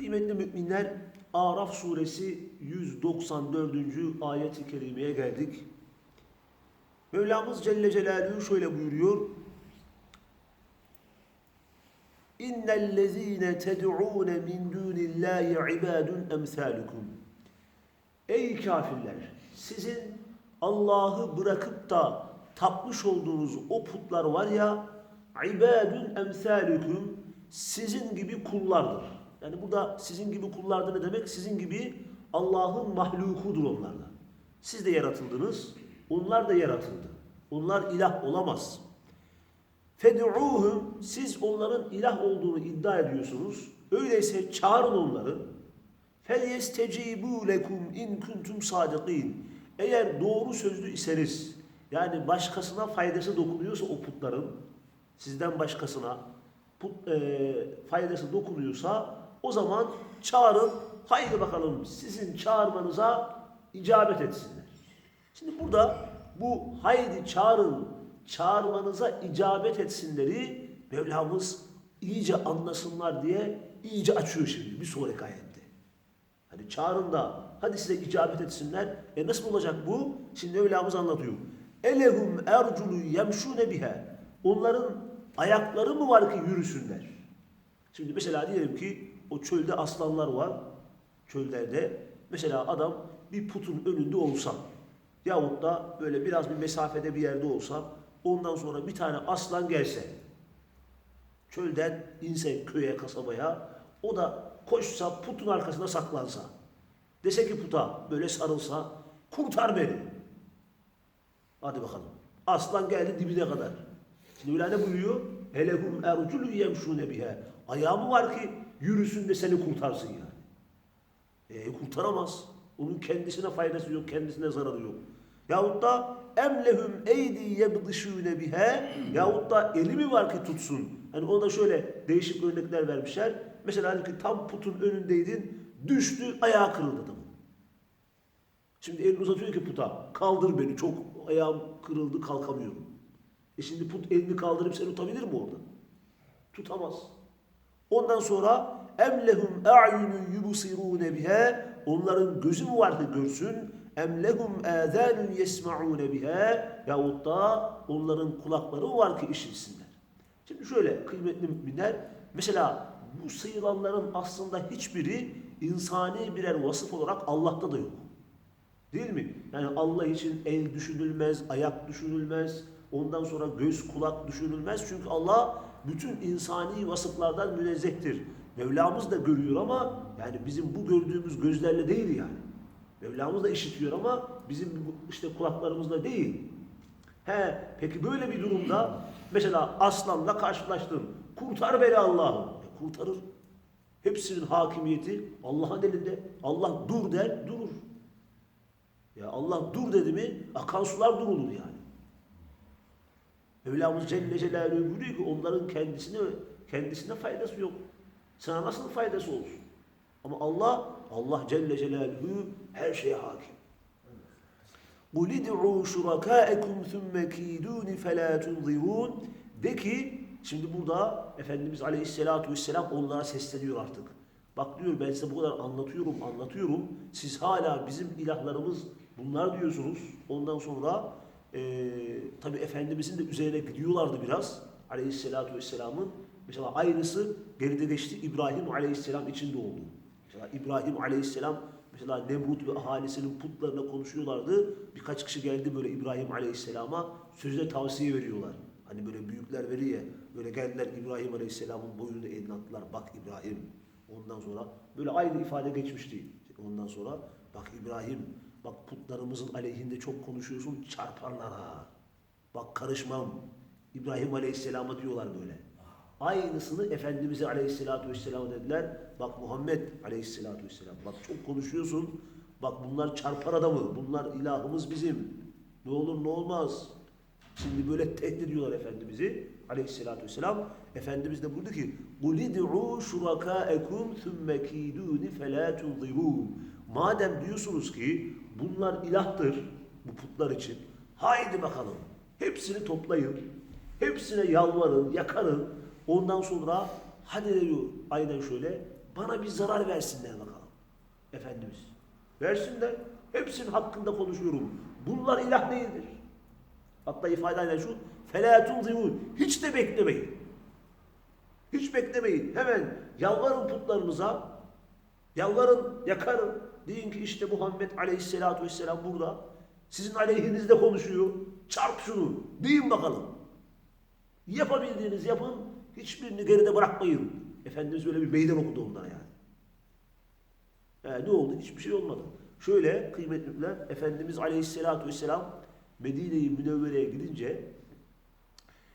Kıymetli müminler, Araf suresi 194. ayet-i kerimeye geldik. Mevlamız Celle Celaluhu şöyle buyuruyor. İnnellezîne ted'ûne min dûnillâhi ibâdun emsâlukum. Ey kafirler! Sizin Allah'ı bırakıp da tapmış olduğunuz o putlar var ya, ibâdun emsâlukum, sizin gibi kullardır. Yani burada sizin gibi kullardır ne demek? Sizin gibi Allah'ın mahlukudur onlarla. Siz de yaratıldınız, onlar da yaratıldı. Onlar ilah olamaz. Fed'uhum siz onların ilah olduğunu iddia ediyorsunuz. Öyleyse çağırın onları. Felyestecibu lekum in kuntum sadikin. Eğer doğru sözlü iseniz yani başkasına faydası dokunuyorsa o putların sizden başkasına put, e, faydası dokunuyorsa o zaman çağırın haydi bakalım sizin çağırmanıza icabet etsinler. Şimdi burada bu haydi çağırın çağırmanıza icabet etsinleri Mevlamız iyice anlasınlar diye iyice açıyor şimdi bir sonraki ayette. Hani çağırın da hadi size icabet etsinler. E nasıl olacak bu? Şimdi Mevlamız anlatıyor. Elehum erculu yemşune bihe. Onların ayakları mı var ki yürüsünler? Şimdi mesela diyelim ki o çölde aslanlar var. Çöllerde mesela adam bir putun önünde olsa yahut da böyle biraz bir mesafede bir yerde olsa ondan sonra bir tane aslan gelse çölden inse köye kasabaya o da koşsa putun arkasına saklansa dese ki puta böyle sarılsa kurtar beni. Hadi bakalım. Aslan geldi dibine kadar. Şimdi öyle ne buyuruyor? Elehum erculü yemşune bihe. Ayağı mı var ki yürüsün de seni kurtarsın yani. E, kurtaramaz. Onun kendisine faydası yok, kendisine zararı yok. Yahut da emlehum eydi yebdışûne bihe yahut da eli mi var ki tutsun? Hani o da şöyle değişik örnekler vermişler. Mesela hani ki tam putun önündeydin, düştü, ayağı kırıldı adamın. Şimdi elini uzatıyor ki puta, kaldır beni, çok ayağım kırıldı, kalkamıyorum. E şimdi put elini kaldırıp seni tutabilir mi orada? Tutamaz. Ondan sonra emlehum a'yunun yubsirune biha onların gözü mü var ki görsün emlehum azanun yesmaune biha yahut da onların kulakları var ki işitsinler. Şimdi şöyle kıymetli müminler mesela bu sayılanların aslında hiçbiri insani birer vasıf olarak Allah'ta da yok. Değil mi? Yani Allah için el düşünülmez, ayak düşünülmez, ondan sonra göz, kulak düşünülmez. Çünkü Allah bütün insani vasıflardan münezzehtir. Mevlamız da görüyor ama yani bizim bu gördüğümüz gözlerle değil yani. Mevlamız da işitiyor ama bizim işte kulaklarımızla değil. He, peki böyle bir durumda mesela aslanla karşılaştın. Kurtar beni Allah'ım. E, kurtarır. Hepsinin hakimiyeti Allah'ın elinde. Allah dur der, durur. Ya Allah dur dedi mi akan sular durulur yani. Mevlamız Celle Celaluhu buyuruyor ki onların kendisine kendisine faydası yok. Sana nasıl faydası olsun? Ama Allah Allah Celle Celaluhu her şeye hakim. قُلِ ادْعُوا شُرَكَاءَكُمْ ثُمَّ كِيدُونِ فَلَا تُنْظِرُونَ De ki, şimdi burada Efendimiz Aleyhisselatü Vesselam onlara sesleniyor artık. Bak diyor ben size bu kadar anlatıyorum, anlatıyorum. Siz hala bizim ilahlarımız bunlar diyorsunuz. Ondan sonra e, tabi Efendimizin de üzerine gidiyorlardı biraz. Aleyhisselatü Vesselam'ın. Mesela aynısı geride geçti İbrahim Aleyhisselam için de oldu. Mesela İbrahim Aleyhisselam mesela Nemrut ve ahalisinin putlarına konuşuyorlardı. Birkaç kişi geldi böyle İbrahim Aleyhisselam'a sözde tavsiye veriyorlar. Hani böyle büyükler veriyor ya. Böyle geldiler İbrahim Aleyhisselam'ın boynunu eline attılar. Bak İbrahim. Ondan sonra böyle aynı ifade geçmişti. Ondan sonra bak İbrahim bak putlarımızın aleyhinde çok konuşuyorsun çarparlar ha. Bak karışmam. İbrahim Aleyhisselam'a diyorlar böyle. Aynısını Efendimiz'e aleyhissalatü vesselam dediler. Bak Muhammed aleyhissalatü vesselam. Bak çok konuşuyorsun. Bak bunlar çarpar adamı. Bunlar ilahımız bizim. Ne olur ne olmaz. Şimdi böyle tehdit ediyorlar Efendimiz'i aleyhissalatü vesselam. Efendimiz de buyurdu ki قُلِ دُعُوا شُرَكَاءَكُمْ ثُمَّ كِيدُونِ فَلَا تُنْظِرُونَ Madem diyorsunuz ki Bunlar ilahtır bu putlar için. Haydi bakalım. Hepsini toplayın. Hepsine yalvarın, yakarın. Ondan sonra hadi diyor aynen şöyle bana bir zarar versinler bakalım. Efendimiz. Versinler. Hepsinin hakkında konuşuyorum. Bunlar ilah değildir. Hatta ifadeyle şu felatun zivun. Hiç de beklemeyin. Hiç beklemeyin. Hemen yalvarın putlarımıza. Yalvarın, yakarın. Deyin ki işte Muhammed Aleyhisselatü Vesselam burada. Sizin aleyhinizde konuşuyor. Çarp şunu. Deyin bakalım. Yapabildiğiniz yapın. Hiçbirini geride bırakmayın. Efendimiz böyle bir meydan okudu onlara yani. Yani ne oldu? Hiçbir şey olmadı. Şöyle kıymetliler, Efendimiz Aleyhisselatü Vesselam Medine-i Münevvere'ye gidince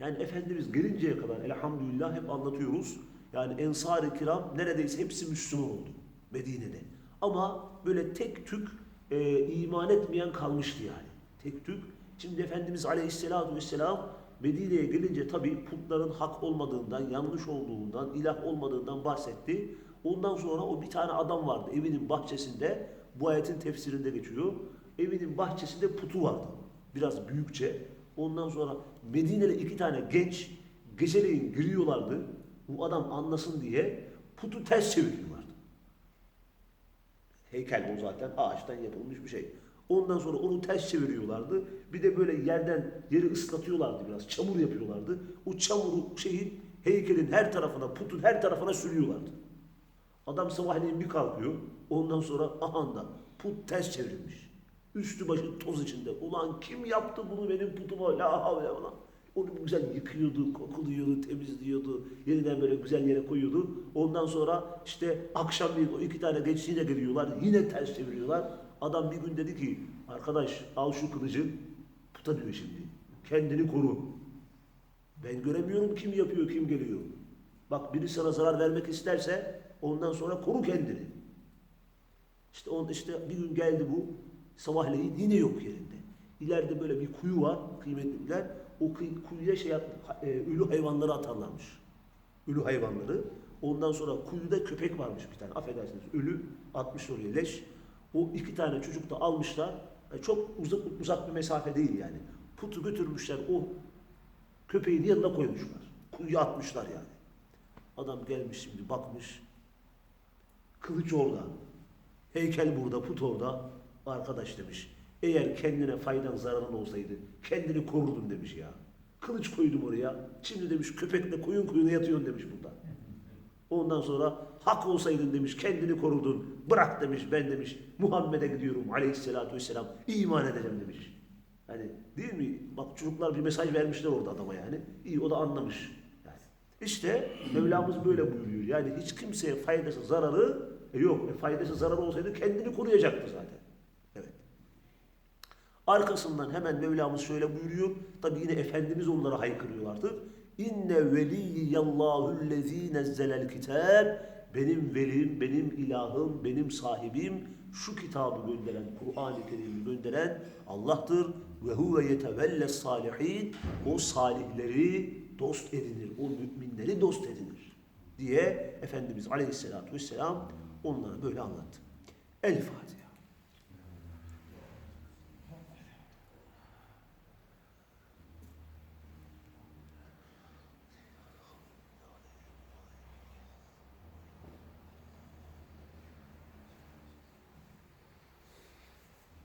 yani Efendimiz gelinceye kadar elhamdülillah hep anlatıyoruz. Yani Ensar-ı Kiram neredeyse hepsi Müslüman oldu Medine'de. Ama böyle tek tük e, iman etmeyen kalmıştı yani. Tek tük. Şimdi Efendimiz Aleyhisselatü Vesselam Medine'ye gelince tabi putların hak olmadığından, yanlış olduğundan, ilah olmadığından bahsetti. Ondan sonra o bir tane adam vardı evinin bahçesinde. Bu ayetin tefsirinde geçiyor. Evinin bahçesinde putu vardı. Biraz büyükçe. Ondan sonra Medine'li iki tane genç geceleyin giriyorlardı. Bu adam anlasın diye putu ters çeviriyorlardı. Heykel bu zaten ağaçtan yapılmış bir şey. Ondan sonra onu ters çeviriyorlardı. Bir de böyle yerden yeri ıslatıyorlardı biraz. Çamur yapıyorlardı. O çamuru şeyin heykelin her tarafına, putun her tarafına sürüyorlardı. Adam sabahleyin bir kalkıyor. Ondan sonra ahanda put ters çevrilmiş. Üstü başı toz içinde. Ulan kim yaptı bunu benim putuma? La havle ulan. Onu güzel yıkıyordu, kokuluyordu, temizliyordu. Yeniden böyle güzel yere koyuyordu. Ondan sonra işte akşam bir o iki tane genç yine geliyorlar. Yine ters çeviriyorlar. Adam bir gün dedi ki arkadaş al şu kılıcı puta diyor şimdi. Kendini koru. Ben göremiyorum kim yapıyor kim geliyor. Bak biri sana zarar vermek isterse ondan sonra koru kendini. İşte on, işte bir gün geldi bu sabahleyin yine yok yerinde. İleride böyle bir kuyu var kıymetliler. O kuyuya şey e, ölü hayvanları atarlarmış. Ölü hayvanları. Ondan sonra kuyuda köpek varmış bir tane. Affedersiniz ölü atmış oraya leş. O iki tane çocuk da almışlar. E, çok uzak uzak bir mesafe değil yani. Putu götürmüşler o köpeğin yanına koymuşlar. Kuyuya atmışlar yani. Adam gelmiş şimdi bakmış. Kılıç orada. Heykel burada, put orada. Arkadaş demiş. Eğer kendine faydan zararın olsaydı kendini korurdun demiş ya. Kılıç koydum oraya. Şimdi demiş köpekle koyun koyuna yatıyorsun demiş burada. Ondan sonra hak olsaydın demiş kendini korurdun. Bırak demiş ben demiş Muhammed'e gidiyorum aleyhissalatü vesselam. iman edeceğim demiş. Hani değil mi? Bak çocuklar bir mesaj vermişler orada adama yani. İyi o da anlamış. Yani. İşte Mevlamız böyle buyuruyor. Yani hiç kimseye faydası zararı e, yok. E, faydası zararı olsaydı kendini koruyacaktı zaten. Arkasından hemen Mevlamız şöyle buyuruyor. Tabi yine Efendimiz onlara haykırıyorlardı. İnne veliyyallahu lezî nezzelel kitab. Benim velim, benim ilahım, benim sahibim, şu kitabı gönderen, Kur'an-ı Kerim'i gönderen Allah'tır. Ve huve yetevelle salihin. O salihleri dost edinir, o müminleri dost edinir. Diye Efendimiz Aleyhisselatü Vesselam onlara böyle anlattı. El Fatiha.